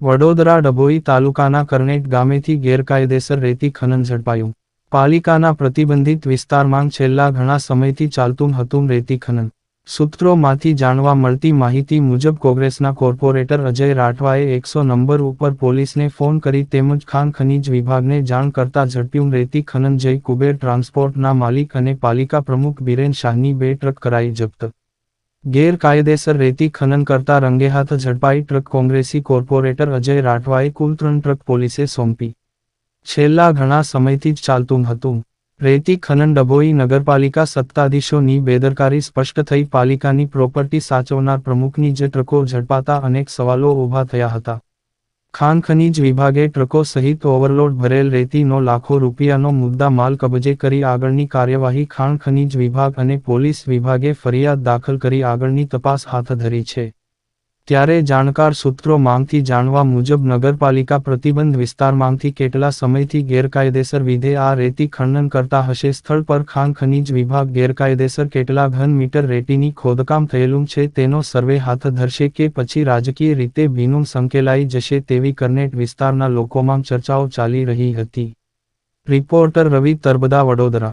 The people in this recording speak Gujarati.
વડોદરા ડભોઈ તાલુકાના કરનેટ ગામેથી ગેરકાયદેસર રેતી ખનન ઝડપાયું. પાલિકાના પ્રતિબંધિત વિસ્તારમાં છેલ્લા ઘણા સમયથી ચાલતું હતું રેતી ખનન. સૂત્રોમાંથી જાણવા મળતી માહિતી મુજબ કોંગ્રેસના કોર્પોરેટર અજય રાઠવાએ એકસો નંબર ઉપર પોલીસને ફોન કરી તેમજ ખાન ખનીજ વિભાગને જાણ કરતા ઝડપ્યું રેતી ખનન જય કુબેર ટ્રાન્સપોર્ટના માલિક અને પાલિકા પ્રમુખ બિરેન શાહની બે ટ્રક કરાઈ જપ્ત. ગેરકાયદેસર રેતી ખનન કરતા રંગેહાથ ઝડપાઈ ટ્રક કોંગ્રેસી કોર્પોરેટર અજય રાઠવાએ કુલ ત્રણ ટ્રક પોલીસે સોંપી. છેલ્લા ઘણા સમયથી જ ચાલતું હતું. રેતી ખનન ડભોઈ નગરપાલિકા સત્તાધીશોની બેદરકારી સ્પષ્ટ થઈ પાલિકાની પ્રોપર્ટી સાચવનાર પ્રમુખની જે ટ્રકો ઝડપાતા અનેક સવાલો ઊભા થયા હતા. ખાણ ખનીજ વિભાગે ટ્રકો સહિત ઓવરલોડ ભરેલ રેતીનો લાખો રૂપિયાનો મુદ્દા માલ કબજે કરી આગળની કાર્યવાહી ખાણ ખનીજ વિભાગ અને પોલીસ વિભાગે ફરિયાદ દાખલ કરી આગળની તપાસ હાથ ધરી છે. ત્યારે જાણકાર સૂત્રો માંગથી જાણવા મુજબ નગરપાલિકા પ્રતિબંધ વિસ્તારમાંથી કેટલા સમયથી ગેરકાયદેસર વિધે આ રેતી ખનન કરતા હશે, સ્થળ પર ખાણ ખનીજ વિભાગ ગેરકાયદેસર કેટલા ઘન મીટર રેતીની ખોદકામ થયેલું છે, તેનો સર્વે હાથ ધરશે કે પછી રાજકીય રીતે ભીનું સંકેલાઈ જશે તેવી કરનેટ વિસ્તારના લોકોમાં ચર્ચાઓ ચાલી રહી હતી. રિપોર્ટર રવિ તરબદા વડોદરા